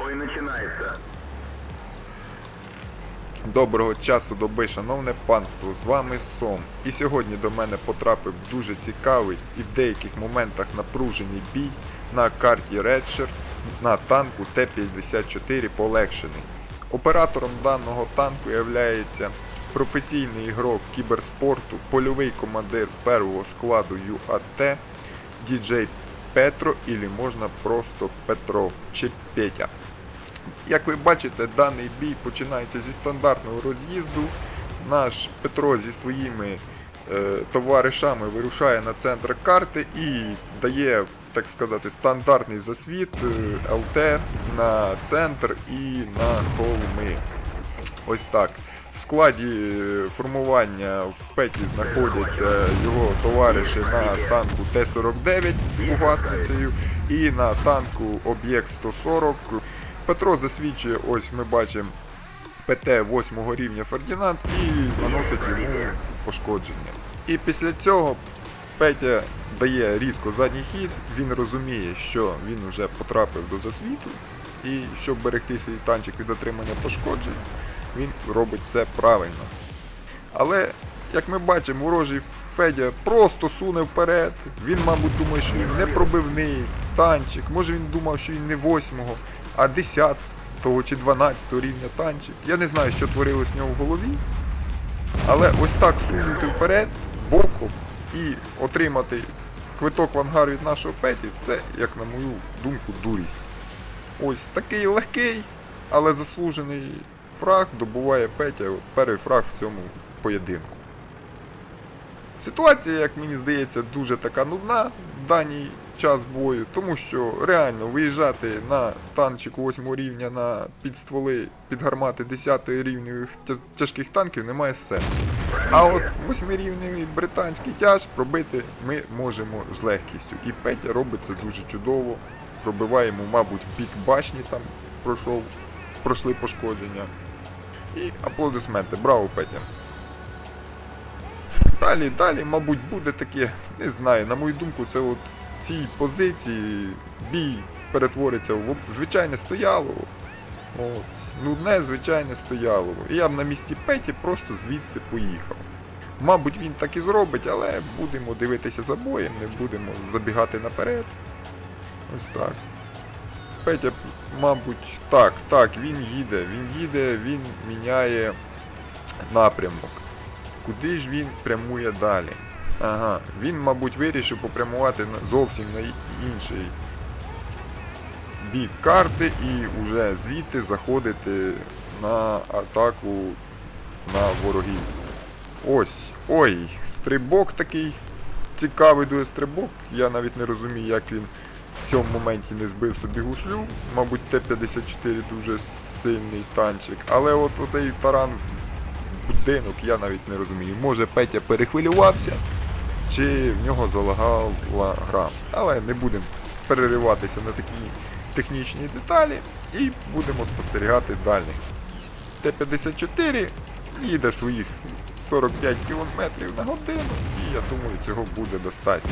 Бой начинается. Доброго часу доби, шановне панство, з вами Сом. І сьогодні до мене потрапив дуже цікавий і в деяких моментах напружений бій на карті Редшер на танку Т-54 полегшений. Оператором даного танку є професійний ігрок кіберспорту, польовий командир первого складу ЮАТ, діджей Петро, ілі можна просто Петро чи Петя. Як ви бачите, даний бій починається зі стандартного роз'їзду. Наш Петро зі своїми е, товаришами вирушає на центр карти і дає, так сказати, стандартний засвіт е, ЛТ на центр і на холми. Ось так. В складі е, формування в Петі знаходяться його товариші на танку Т-49 з фугасницею і на танку Об'єкт 140. Петро засвідчує, ось ми бачимо ПТ 8 рівня Фердінанд і наносить йому пошкодження. І після цього Петя дає різко задній хід, він розуміє, що він вже потрапив до засвіту, і щоб берегти свій танчик від отримання пошкоджень, він робить все правильно. Але, як ми бачимо, ворожий Федя просто суне вперед. Він, мабуть, думає, що він не пробивний танчик. Може він думав, що він не 8-го, а 10-го чи 12-го рівня танчик. Я не знаю, що творилось в нього в голові. Але ось так сунути вперед, боком і отримати квиток в ангар від нашого Петі, це, як на мою думку, дурість. Ось такий легкий, але заслужений фраг добуває Петя перший фраг в цьому поєдинку. Ситуація, як мені здається, дуже така нудна в даний час бою, тому що реально виїжджати на танчику 8 рівня на підстволи під гармати 10 рівневих тяжких танків немає сенсу. А от 8 рівневий британський тяж пробити ми можемо з легкістю. І Петя робить це дуже чудово. Пробиваємо, мабуть, в бік башні там пройшов, пройшли пошкодження. І аплодисменти. Браво, Петя! Далі, далі, мабуть, буде таке, не знаю, на мою думку, це от цій позиції бій перетвориться в звичайне стоялово. От, нудне звичайне стоялово. І я б на місці Петі просто звідси поїхав. Мабуть, він так і зробить, але будемо дивитися за боєм, не будемо забігати наперед. Ось так. Петя, мабуть, так, так, він їде, він їде, він міняє напрямок. Куди ж він прямує далі? Ага, він, мабуть, вирішив попрямувати зовсім на інший бік карти і вже звідти заходити на атаку на ворогів. Ось, ой, стрибок такий цікавий дуже стрибок. Я навіть не розумію, як він в цьому моменті не збив собі гуслю. Мабуть, Т-54 дуже сильний танчик. Але от оцей таран будинок я навіть не розумію. Може Петя перехвилювався, чи в нього залагала гра. Але не будемо перериватися на такі технічні деталі і будемо спостерігати далі. Т-54 їде своїх 45 км на годину, і я думаю, цього буде достатньо.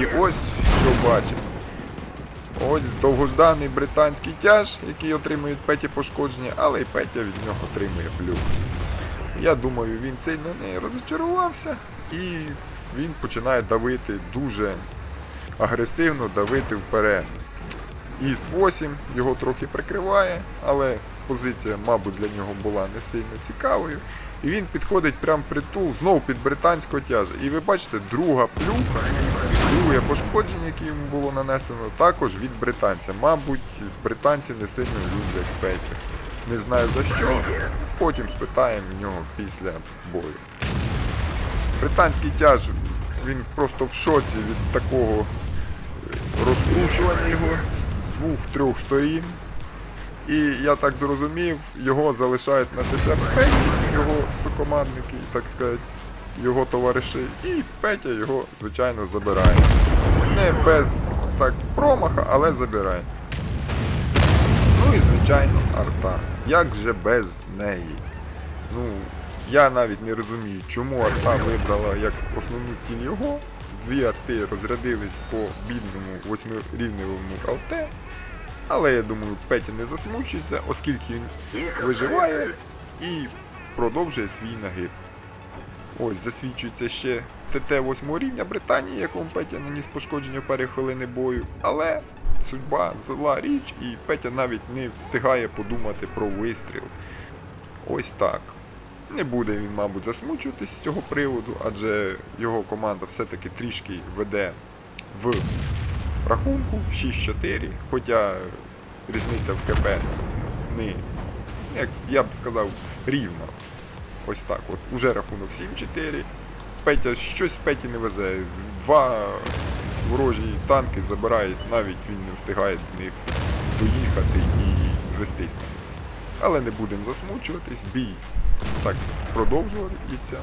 І ось що бачимо. Ось довгожданий британський тяж, який отримує Петі пошкодження, але й Петя від нього отримує плюх. Я думаю, він сильно не розочарувався і він починає давити дуже агресивно, давити вперед. Іс-8 його трохи прикриває, але позиція, мабуть, для нього була не сильно цікавою. І він підходить прямо притул, знов під британського тяжа. І ви бачите, друга плюха, друге пошкодження, яке йому було нанесено, також від британця. Мабуть, британці не сильно люблять Петю. Не знаю за що. Потім спитаємо в нього після бою. Британський тяж, він просто в шоці від такого е, розкручування його двох-трьох сторін. І я так зрозумів, його залишають на ТСП, його сукомандники, так сказати, його товариші, і Петя його, звичайно, забирає. Не без так промаха, але забирає. Ну і звичайно арта. Як же без неї? Ну, я навіть не розумію, чому арта вибрала як основну ціль його. Дві арти розрядились по бідному восьмирівневому ЛТ. Але я думаю, Петя не засмучується, оскільки він виживає і продовжує свій нагиб. Ось засвідчується ще ТТ 8 рівня Британії, якому Петя наніс пошкодження в парі хвилини бою. Але судьба зла річ, і Петя навіть не встигає подумати про вистріл. Ось так. Не буде він, мабуть, засмучуватись з цього приводу, адже його команда все-таки трішки веде в рахунку 6-4, хоча різниця в КП не, як я б сказав, рівна. Ось так от. Уже рахунок 7-4. Петя щось Петі не везе. Два ворожі танки забирають, навіть він не встигає до них доїхати і звестись. Але не будемо засмучуватись, бій так продовжується.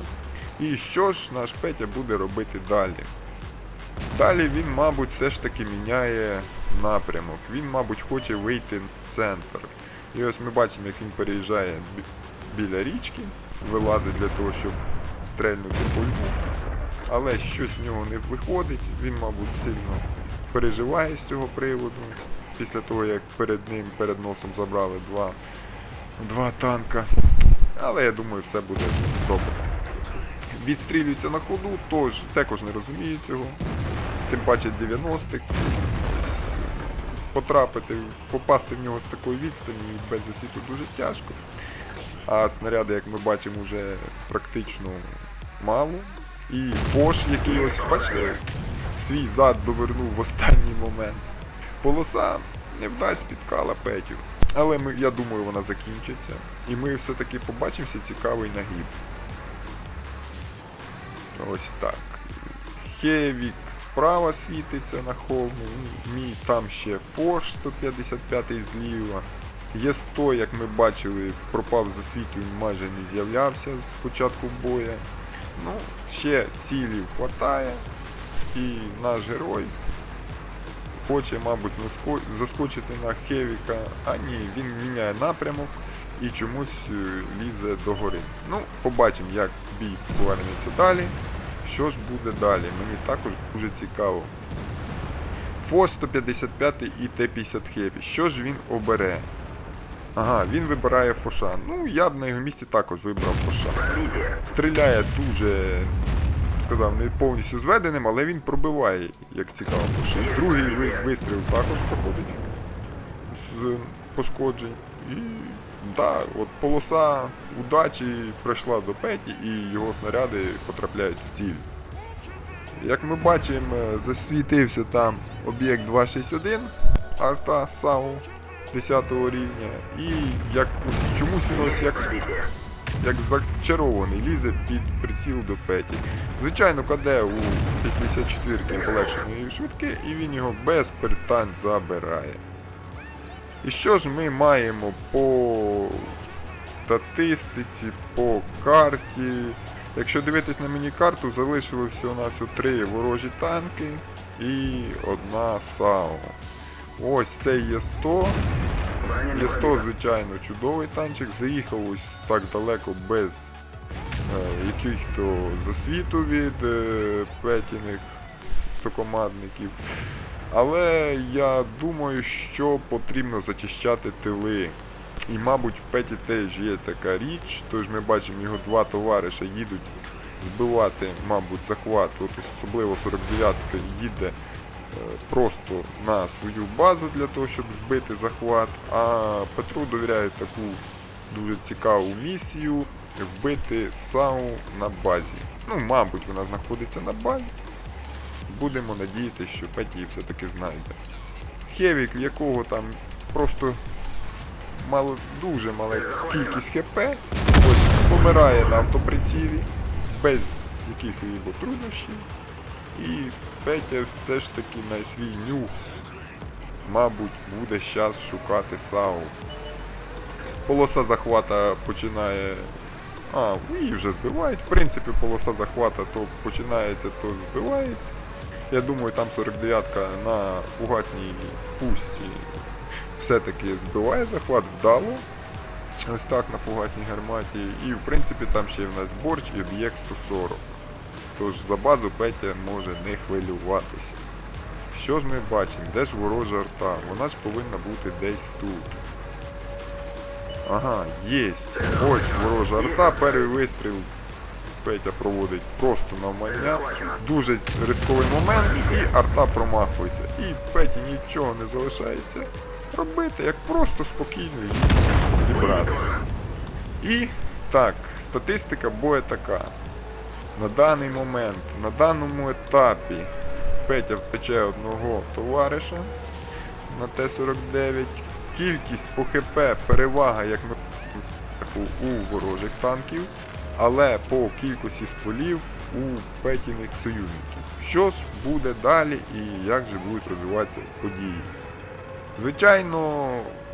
І що ж наш Петя буде робити далі? Далі він, мабуть, все ж таки міняє напрямок. Він, мабуть, хоче вийти в центр. І ось ми бачимо, як він переїжджає бі- біля річки, вилазить для того, щоб стрельнути по льву. Але щось в нього не виходить, він, мабуть, сильно переживає з цього приводу. Після того, як перед ним, перед носом забрали два, два танка. Але я думаю, все буде добре. Відстрілюється на ходу, тож також не розумію цього. Тим паче 90-х. Потрапити, попасти в нього з такої відстані без засвіту дуже тяжко. А снаряди, як ми бачимо, вже практично мало. І Бош, який ось, бачите, свій зад довернув в останній момент. Полоса невдать спіткала Петю. Але ми, я думаю, вона закінчиться. І ми все-таки побачимося цікавий нагіб. Ось так. Хевік справа світиться на холму, мій там ще Фош 155 зліва. Є 100, як ми бачили, пропав за світу, майже не з'являвся з початку боя. Ну, ще цілів хватає. І наш герой хоче, мабуть, заскочити на Хевіка, а ні, він міняє напрямок і чомусь е, лізе до гори. Ну, побачимо, як бій повернеться далі. Що ж буде далі? Мені також дуже цікаво. ФОС 155 і Т-50 Хеві. Що ж він обере? Ага, він вибирає Фоша. Ну, я б на його місці також вибрав Фоша. Стріляє дуже, сказав, не повністю зведеним, але він пробиває, як цікаво, Фоша. Другий ви- вистріл також проходить з пошкоджень. І да, от полоса удачі прийшла до Петі і його снаряди потрапляють в ціль. Як ми бачимо, засвітився там об'єкт 261 арта САУ 10 рівня. І як чомусь він ось як, як зачарований лізе під приціл до Петі. Звичайно, КД у 54 полегшеної швидки, і він його без питань забирає. І що ж ми маємо по статистиці, по карті? Якщо дивитись на міні-карту, залишили всього на всього три ворожі танки і одна САУ. Ось цей є 100. 100, звичайно, чудовий танчик. Заїхав ось так далеко без е, яких-то засвіту від е, петіних сокомандників. Але я думаю, що потрібно зачищати тили. І, мабуть, в Петі теж є така річ, тож ми бачимо, його два товариша їдуть збивати, мабуть, захват. От особливо 49-ка їде просто на свою базу для того, щоб збити захват. А Петру довіряють таку дуже цікаву місію вбити САУ на базі. Ну, мабуть, вона знаходиться на базі. Будемо надіятися, що Петі все-таки знайде. Хевік, в якого там просто мало, дуже мала кількість ХП, ось помирає на автоприцілі, без яких-либо труднощів. І Петя все ж таки на свій нюх, мабуть, буде зараз шукати САУ. Полоса захвата починає. А, її вже збивають. В принципі, полоса захвата то починається, то збивається. Я думаю, там 49-ка на фугасній пусті все-таки збиває захват вдало. Ось так на фугасній гарматі. І в принципі там ще в нас борщ і об'єкт 140. Тож за базу Петя може не хвилюватися. що ж ми бачимо? Де ж ворожа арта? Вона ж повинна бути десь тут. Ага, єсть. Ось ворожа арта, перший вистріл. Петя проводить просто навмання. Дуже ризиковий момент, і арта промахується. І Петі нічого не залишається робити, як просто спокійно її зібрати. І так, статистика бою така. На даний момент, на даному етапі Петя втече одного товариша на Т-49. Кількість по ХП перевага, як ми у ворожих танків, але по кількості стволів у Петіних союзників. Що ж буде далі і як же будуть розвиватися події? Звичайно,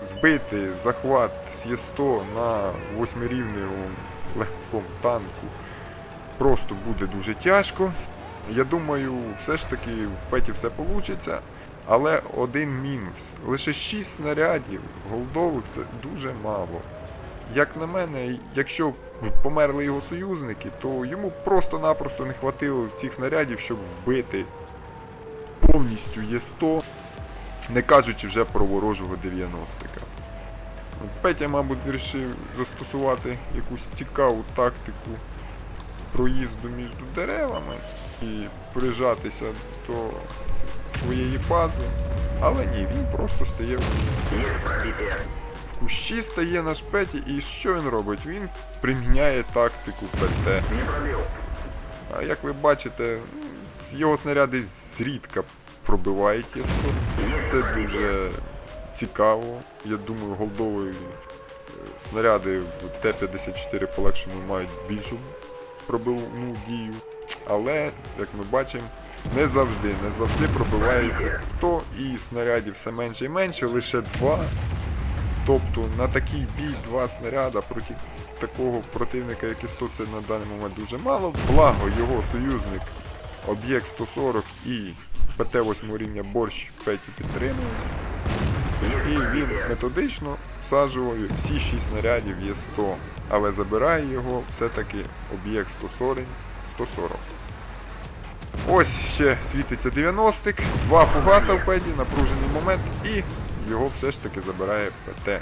збити захват з Є100 на восьмирівневому легкому танку просто буде дуже тяжко. Я думаю, все ж таки в Петі все вийде. Але один мінус. Лише 6 снарядів голдових це дуже мало. Як на мене, якщо померли його союзники, то йому просто-напросто не хватило цих снарядів, щоб вбити повністю Є100, не кажучи вже про ворожого 90-ка. Петя, мабуть, вирішив застосувати якусь цікаву тактику проїзду між деревами і прижатися до своєї бази. Але ні, він просто стає в. В кущі стає наш Петі, і що він робить? Він приміняє тактику ПТ. А як ви бачите, його снаряди зрідка пробивають ЄСО. Це дуже цікаво. Я думаю, голдові е, снаряди в Т-54 полегшено мають більшу пробивну дію. Але, як ми бачимо, не завжди, не завжди пробивається 100 і снарядів все менше і менше, лише два. Тобто на такий бій два снаряда проти такого противника, як і 100, це на даний момент дуже мало. Благо його союзник об'єкт 140 і ПТ-8 рівня борщ Петі підтримує. І він методично всаджував всі 6 снарядів є 100, але забирає його все-таки об'єкт 140 140. Ось ще світиться 90-ик, два фугаса в педі, напружений момент, і його все ж таки забирає ПТ.